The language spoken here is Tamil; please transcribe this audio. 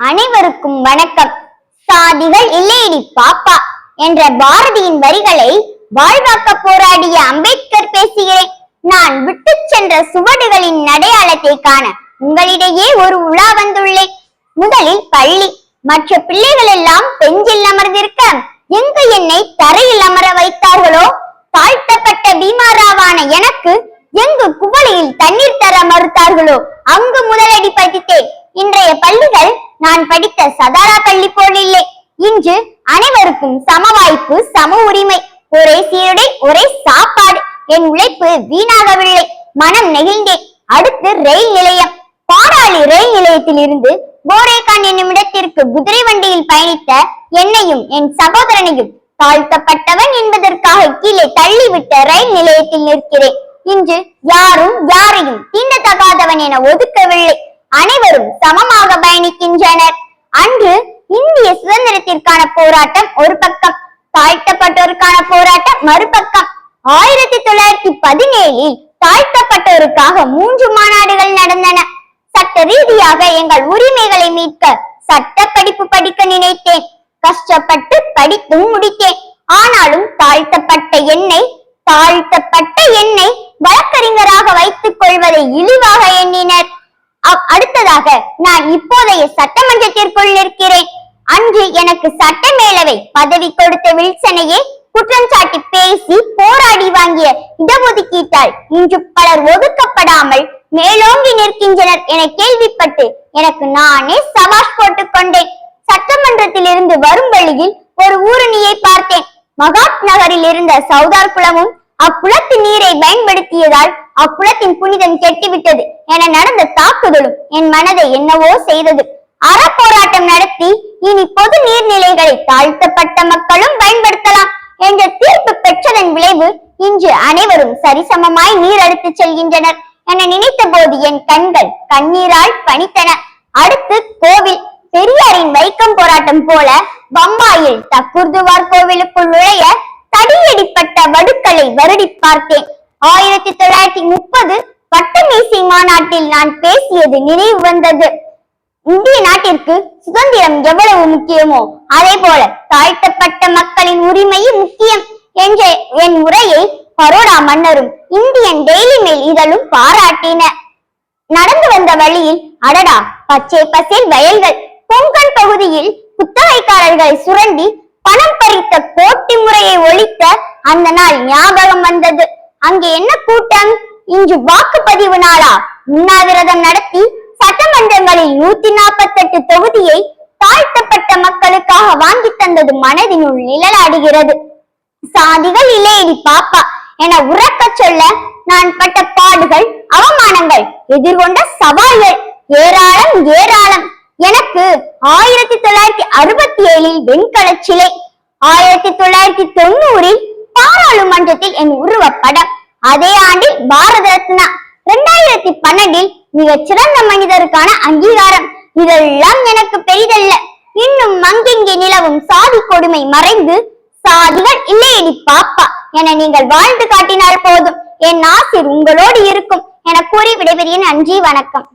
அனைவருக்கும் வணக்கம். சாதிகள் இல்லையடி பாப்பா என்ற பாரதியின் வரிகளை வாழ்வாக்க போராடிய அம்பேத்கர் பேசுகிறேன். நான் விட்டுச் சென்ற சுவடுகளின் அடையாளத்தை காண உங்களிடையே ஒரு உலா வந்துள்ளேன். முதலில் பள்ளி. மற்ற பிள்ளைகள் எல்லாம் பெஞ்சில் அமர்ந்திருக்க எங்கு என்னை தரையில் அமர வைத்தார்களோ? தாழ்த்தப்பட்ட பீமாராவான எனக்கு எங்கு குவளையில் தண்ணீர் தர மறுத்தார்களோ? அங்கு முதலடி பதித்தேன் இன்றைய பள்ளிகள் நான் படித்த சதாரா பள்ளி போல் இல்லை. இன்று அனைவருக்கும் சம வாய்ப்பு சம உரிமை ஒரே சீருடை ஒரே சாப்பாடு. என் உழைப்பு வீணாகவில்லை. மனம் நெகிழ்ந்தேன் அடுத்து ரயில் நிலையம். பாடாளி ரயில் நிலையத்தில் இருந்து கோரேகான் என்னும் இடத்திற்கு குதிரை வண்டியில் பயணித்த என்னையும் என் சகோதரனையும் தாழ்த்தப்பட்டவன் என்பதற்காக கீழே தள்ளிவிட்ட ரயில் நிலையத்தில் நிற்கிறேன். இன்று யாரும் யாரையும் தீண்டத்தகாதவன் என ஒதுக்கவில்லை. அனைவரும் சமமாக பயணிக்கின்றனர். அன்று இந்திய சுதந்திரத்திற்கான போராட்டம் ஒரு பக்கம் தாழ்த்தப்பட்டோருக்கான போராட்டம் மறுபக்கம். ஆயிரத்தி தொள்ளாயிரத்தி பதினேழில் தாழ்த்தப்பட்டோருக்காக மூன்று மாநாடுகள் நடந்தன. சட்ட ரீதியாக எங்கள் உரிமைகளை மீட்க சட்ட படிப்பு படிக்க நினைத்தேன். கஷ்டப்பட்டு படித்தும் முடித்தேன். ஆனாலும் தாழ்த்தப்பட்ட என்னை தாழ்த்தப்பட்ட என்னை வழக்கறிஞராக வைத்துக் கொள்வதை இழிவாக எண்ணினர். அடுத்ததாக நான் இப்போதைய சட்டமன்றத்திற்குள் இருக்கிறேன் அன்று எனக்கு சட்டமேலவை பதவி கொடுத்த வில்சனையே குற்றம் சாட்டி பேசி போராடி வாங்கிய இடஒதுக்கீட்டால் இன்று பலர் ஒதுக்கப்படாமல் மேலோங்கி நிற்கின்றனர் என கேள்விப்பட்டு எனக்கு நானே சவாஷ் போட்டுக் கொண்டேன். சட்டமன்றத்தில் இருந்து வரும் வழியில் ஒரு ஊரணியை பார்த்தேன். மகாத் நகரில் இருந்த சௌதார் குளமும் அக்குளத்து நீரை பயன்படுத்தியதால் அக்குளத்தின் புனிதம் கெட்டுவிட்டது என நடந்த தாக்குதலும் என் மனதை என்னவோ செய்தது. அறப்போராட்டம் நடத்தி இனி பொது நீர்நிலைகளை தாழ்த்தப்பட்ட மக்களும் பயன்படுத்தலாம் என்ற தீர்ப்பு பெற்றதன் விளைவு இன்று அனைவரும் சரிசமமாய் நீர் அடித்துச் செல்கின்றனர் என நினைத்த போது என் கண்கள் கண்ணீரால் பணித்தன. அடுத்து கோவில். பெரியாரின் வைக்கம் போராட்டம் போல பம்பாயில் தக்குர்துவார் கோவிலுக்குள் நுழைய தடியடிப்பட்ட வடுக்களை வருடி பார்த்தேன். ஆயிரத்தி தொள்ளாயிரத்தி முப்பது வட்டமேசை மாநாட்டில் நான் பேசியது நினைவு வந்தது. இந்திய நாட்டிற்கு சுதந்திரம் எவ்வளவு முக்கியமோ அதே போல தாழ்த்தப்பட்ட மக்களின் உரிமையும் முக்கியம் என்ற என் உரையை பரோடா மன்னரும் இந்தியன் டெய்லி மெயில் இதழும் பாராட்டின. நடந்து வந்த வழியில் அடடா பச்சை பசேல் வயல்கள் கொங்கன் பகுதியில் குத்தகைக்காரர்களை சுரண்டி பணம் பறித்த போட்டி முறையை ஒழித்த அந்த நாள் ஞாபகம் வந்தது. அங்கே என்ன கூட்டம்? இன்று வாக்குப்பதிவு நாளா? உண்ணாவிரதம் நடத்தி சட்டமன்றங்களில் நூத்தி நாற்பத்தெட்டு தொகுதியை தாழ்த்தப்பட்ட மக்களுக்காக வாங்கி தந்தது மனதினுள் நிழலாடுகிறது. சாதிகள் இல்லையடி பாப்பா என உறக்கச் சொல்ல நான் பட்ட பாடுகள் அவமானங்கள் எதிர்கொண்ட சவால்கள் ஏராளம் ஏராளம். எனக்கு ஆயிரத்தி தொள்ளாயிரத்தி அறுபத்தி ஏழில் வெண்கல சிலை ஆயிரத்தி தொள்ளாயிரத்தி தொண்ணூறில் பாராளுமன்றத்தில் என் உருவப்படம். அதே ஆண்டில் பாரத ரத்னா இரண்டாயிரத்தி பன்னெண்டில் மிகச் சிறந்த மனிதருக்கான அங்கீகாரம். இதெல்லாம் எனக்கு பெரிதல்ல. இன்னும் மங்கெங்கே நிலவும் சாதி கொடுமை மறைந்து சாதிகள் இல்லையடி பாப்பா என நீங்கள் வாழ்ந்து காட்டினால் போதும். என் ஆசிர் உங்களோடு இருக்கும். என கூறி விடைபெறிய நன்றி வணக்கம்.